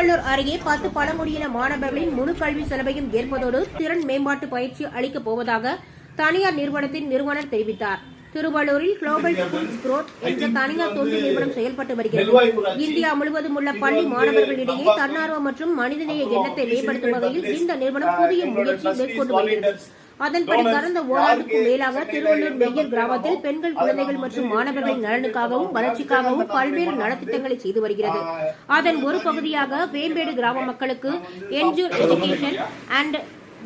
திருவள்ளூர் அருகே பத்து பழங்குடியின மாணவர்களின் முழு கல்வி செலவையும் ஏற்பதோடு திறன் மேம்பாட்டு பயிற்சி அளிக்கப் போவதாக தனியார் நிறுவனத்தின் நிறுவனர் தெரிவித்தார். திருவள்ளூரில் குளோபல் ஸ்கூல்ஸ் குரோத் என்ற தனியார் தொண்டு நிறுவனம் செயல்பட்டு வருகிறது. இந்தியா முழுவதும் உள்ள பள்ளி மாணவர்களிடையே தன்னார்வ மற்றும் மனிதநேய எண்ணத்தை மேம்படுத்தும் வகையில் இந்த நிறுவனம் புதிய முயற்சி மேற்கொண்டு வருகிறது. அதன்படி கடந்த ஓராண்டுக்கும் மேலாக திருவள்ளூர் மெய்யர் கிராமத்தில் பெண்கள் குழந்தைகள் மற்றும் மாணவர்களின் நலனுக்காகவும் வளர்ச்சிக்காகவும் பல்வேறு நலத்திட்டங்களை செய்து வருகிறது. அதன் ஒரு பகுதியாக வேம்பேடு கிராம மக்களுக்கு Ensure education and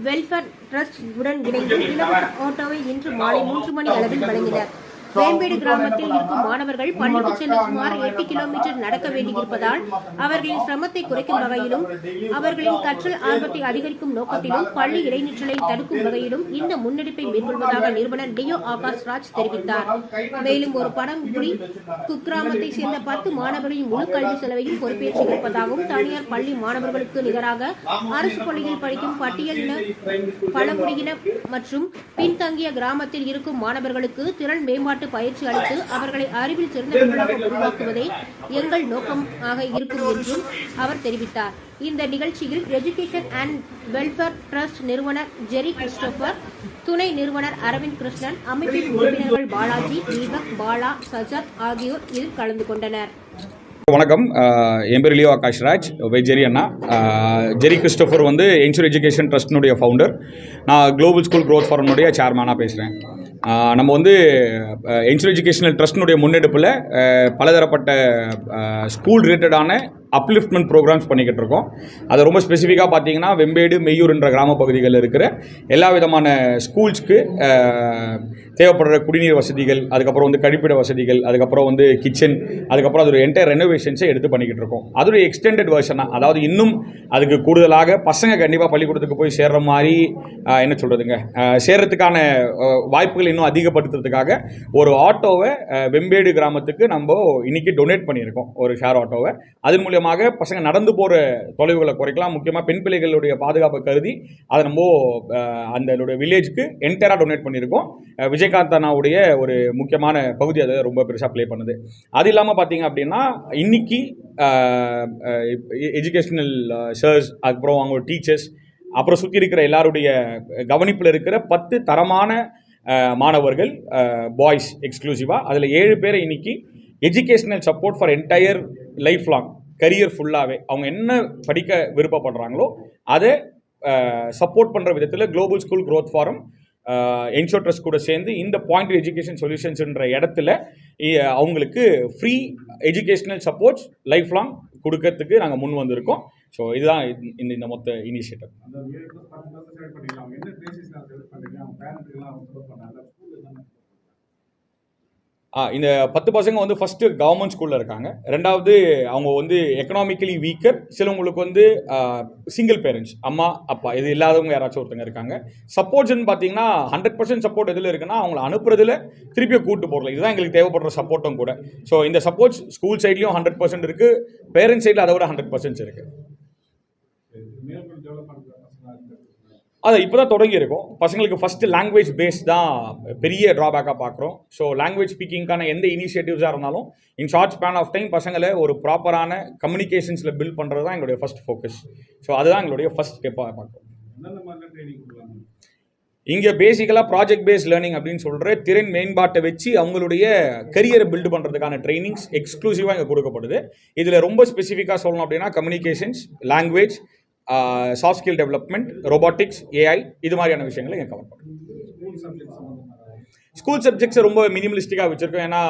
welfare trust உடன் இணைந்து இலவச ஆட்டோவை இன்று மாலை மூன்று மணி அளவில் வழங்கினர். வேம்பேடு கிராமத்தில் இருக்கும் மாணவர்கள் பள்ளிக்கு செல்ல சுமார் எட்டு கிலோமீட்டர் நடக்க வேண்டியிருப்பதால் அவர்களின் சிரமத்தை குறைக்கும் வகையிலும் அவர்களின் கற்றல் ஆர்வத்தை அதிகரிக்கும் நோக்கத்திலும் பள்ளி இடைநிற்றலை தடுக்கும் வகையிலும் இந்த முன்னெடுப்பை மேற்கொள்வதாக நிறுவனர் டியோ ஆகாஷ் ராஜ் தெரிவித்தார். மேலும் ஒரு படம் படங்குடி குக்கிராமத்தை சேர்ந்த பத்து மாணவர்களின் முழு கல்வி செலவையும் பொறுப்பேற்று இருப்பதாகவும் தனியார் பள்ளி மாணவர்களுக்கு நிகராக அரசு பள்ளியில் படிக்கும் பட்டியலின பழங்குடியின மற்றும் பின்தங்கிய கிராமத்தில் இருக்கும் மாணவர்களுக்கு திறன் மேம்பாட்டு பயிற்சி அளித்து அவர்களை அறிவில் சிறந்தவர்களாக உருவாக்குவதே எங்கள் நோக்கமாக இருக்கும் என்றும் அவர் தெரிவித்தார். இந்த நிகழ்ச்சியில் எஜுகேஷன் அண்ட் வெல்ஃபேர் ட்ரஸ்ட் நிறுவனர் ஜெரி கிறிஸ்டோபர் துணை நிறுவனர் அரவிந்த் கிருஷ்ணன் அமைப்பின் உறுப்பினர்கள் பாலாஜி தீபக் பாலா சஜத் ஆகியோர் இதில் கலந்து கொண்டனர். வணக்கம். என் பேர் Leo Akash Raj Y Jerry அண்ணா. ஜெரி கிறிஸ்டோஃபர் வந்து என்ஷூர் எஜுகேஷன் ட்ரஸ்ட்னுடைய ஃபவுண்டர் நான் குளோபல் ஸ்கூல் க்ரோத் ஃபாரனுடைய சேர்மேனாக பேசுகிறேன் நம்ம வந்து என்ஷூர் எஜுகேஷனல் ட்ரஸ்ட்னுடைய முன்னெடுப்பில் பலதரப்பட்ட ஸ்கூல் ரிலேட்டடான அப்லிஃப்ட்மெண்ட் ப்ரோக்ராம்ஸ் பண்ணிக்கிட்டு இருக்கோம் அது ரொம்ப ஸ்பெசிஃபிக்காக பார்த்தீங்கன்னா வெம்பேடு மெய்யூர்ன்ற கிராம பகுதிகளில் இருக்கிற எல்லா விதமான ஸ்கூல்ஸ்க்கு தேவைப்படுற குடிநீர் வசதிகள் அதுக்கப்புறம் வந்து கழிப்பிட வசதிகள் அதுக்கப்புறம் வந்து கிச்சன் அதுக்கப்புறம் அது ஒரு என்டையர் ரெனோவேஷன்ஸை எடுத்து பண்ணிக்கிட்டு இருக்கோம் அது ஒரு எக்ஸ்டெண்டட் வேர்ஷனாக அதாவது இன்னும் அதுக்கு கூடுதலாக பசங்க கண்டிப்பாக பள்ளிக்கூடத்துக்கு போய் சேர்ற மாதிரி என்ன சொல்கிறதுங்க சேர்கிறதுக்கான வாய்ப்புகள் இன்னும் அதிகப்படுத்துறதுக்காக ஒரு ஆட்டோவை வெம்பேடு கிராமத்துக்கு நம்ம இன்னைக்கு டொனேட் பண்ணியிருக்கோம். ஒரு ஷேர் ஆட்டோவை அதன் மூலியமாக பசங்க நடந்து போகிற தொலைவுகளை குறைக்கலாம். முக்கியமாக பெண் பிள்ளைகளுடைய பாதுகாப்பை கருதி அதை நம்ம அந்த வில்லேஜ்க்கு என்டையராக டொனேட் பண்ணியிருக்கோம். விஜயகாந்த் அண்ணாவுடைய ஒரு முக்கியமான பகுதி அதை ரொம்ப பெருசாக ப்ளே பண்ணுது. அது இல்லாமல் பார்த்தீங்க அப்படின்னா இன்னைக்கு எஜுகேஷ்னல் சர்ஸ் அதுக்கப்புறம் அவங்களோட டீச்சர்ஸ் அப்புறம் சுற்றி இருக்கிற எல்லாருடைய கவனிப்பில் இருக்கிற பத்து தரமான மாணவர்கள் பாய்ஸ் எக்ஸ்க்ளூசிவாக அதில் ஏழு பேரை இன்னைக்கு educational support for entire life long career ஃபுல்லாகவே அவங்க என்ன படிக்க விருப்பப்படுறாங்களோ அதை சப்போர்ட் பண்ணுற விதத்தில் global school growth forum Ensure trust கூட சேர்ந்து இந்த பாயிண்ட் எஜுகேஷன் சொல்யூஷன்ஸ்ன்ற இடத்துல அவங்களுக்கு free educational supports life long கொடுக்கறதுக்கு நாங்கள் முன் வந்திருக்கோம். ஸோ இதுதான் இந்த இந்த மொத்த இனிஷியேட்டிவ் இந்த பத்து பசங்க வந்து ஃபஸ்ட்டு கவர்மெண்ட் ஸ்கூலில் இருக்காங்க. ரெண்டாவது அவங்க வந்து எக்கனாமிக்கலி வீக்கர் சிலவங்களுக்கு வந்து சிங்கிள் பேரண்ட்ஸ் அம்மா அப்பா இது இல்லாதவங்க யாராச்சும் ஒருத்தங்க இருக்காங்க. சப்போர்ட்ஸ்ன்னு பார்த்தீங்கன்னா ஹண்ட்ரட் பர்சன்ட் சப்போர்ட் எதில் இருக்குன்னா அவங்கள அனுப்புறதுல திருப்பி கூட்டு போகிறல இதுதான் எங்களுக்கு தேவைப்படுற சப்போர்ட்டும் கூட. ஸோ இந்த சப்போர்ட்ஸ் ஸ்கூல் சைட்லேயும் ஹண்ட்ரட் பர்சன்ட் இருக்குது பேரண்ட்ஸ் சைடில் அதை விட ஹண்ட்ரட் பர்சன்ட் இருக்குது மேலும் டெவலப் பண்ணுற பசங்களாக இருக்கிறது அதை இப்போ தான் தொடங்கியிருக்கோம். பசங்களுக்கு ஃபஸ்ட்டு லாங்குவேஜ் பேஸ் தான் பெரிய ட்ராபேக்காக பார்க்குறோம் ஸோ லாங்குவேஜ் ஸ்பீக்கிங்கான எந்த இனிஷியேட்டிவ்ஸாக இருந்தாலும் in short span of time பசங்களை ஒரு ப்ராப்பரான கம்யூனிகேஷன்ஸில் பில்ட் பண்ணுறது தான் எங்களுடைய ஃபஸ்ட் ஃபோக்கஸ் ஸோ அதுதான் எங்களுடைய ஃபஸ்ட் ஸ்டெப்பாக பார்க்குறோம் இங்கே பேசிக்கலாக ப்ராஜெக்ட் பேஸ்ட் லேர்னிங் அப்படின்னு சொல்கிற திறன் மேம்பாட்டை வச்சு அவங்களுடைய கரியரை பில்டு பண்ணுறதுக்கான ட்ரைனிங்ஸ் எக்ஸ்க்ளூசிவாக இங்கே கொடுக்கப்படுது. இதில் ரொம்ப ஸ்பெசிஃபிக்காக சொல்லணும் அப்படின்னா communications language soft skill development robotics AI இது மாதிரியான விஷயங்களை இங்கே கவர் பண்ணுறோம் ஸ்கூல் ஸ்கூல் சப்ஜெக்ட்ஸை ரொம்ப மினிமலிஸ்டிக்காக வச்சுருக்கோம். ஏன்னா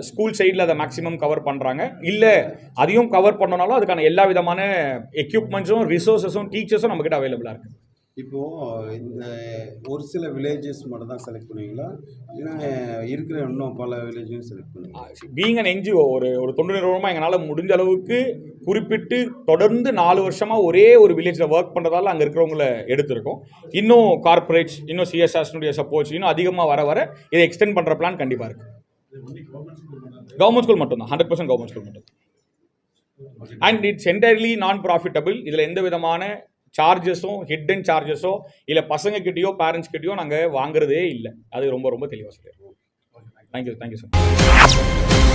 ஸ்கூல் சைடில் அதை மேக்ஸிமம் கவர் பண்ணுறாங்க இல்லை அதையும் கவர் பண்ணனாலும் அதுக்கான எல்லா விதமான எக்யூப்மெண்ட்ஸும் ரிசோர்ஸஸும் டீச்சர்ஸும் நம்மக்கிட்ட அவைலபிளாக இருக்குது இப்போது இந்த ஒரு சில வில்லேஜஸ் மட்டும் தான் செலக்ட் பண்ணுவீங்களா? இல்லைன்னா இருக்கிற இன்னும் பல வில்லேஜையும் செலக்ட் பண்ணுவீங்க பீங் நெஞ்சு என்ஜிஓ ஒரு ஒரு தொண்டு நிறுவனமாக எங்களால் முடிஞ்ச அளவுக்கு குறிப்பிட்டு தொடர்ந்து நாலு வருஷமாக ஒரே ஒரு வில்லேஜில் ஒர்க் பண்ணுறதால அங்கே இருக்கிறவங்கள எடுத்திருக்கோம். இன்னும் கார்பரேட்ஸ் இன்னும் சிஎஸ்ஆர்ஸ்னுடைய சப்போர்ட்ஸ் இன்னும் அதிகமாக வர வர இதை எக்ஸ்டெண்ட் பண்ணுற பிளான் கண்டிப்பாக இருக்குது கவர்மெண்ட் ஸ்கூல் கவர்மெண்ட் ஸ்கூல் மட்டும்தான். ஹண்ட்ரட் பர்சன்ட் கவர்மெண்ட் ஸ்கூல் மட்டும் and it's entirely non profitable இதில் எந்த விதமான சார்ஜஸும் ஹிட்டன் சார்ஜஸோ இல்லை பசங்கக்கிட்டேயோ பேரண்ட்ஸ்கிட்டயோ நாங்கள் வாங்குறதே இல்லை. அது ரொம்ப ரொம்ப தெளிவாக சொல்லிடுறோம் தேங்க்யூ தேங்க்யூ சார்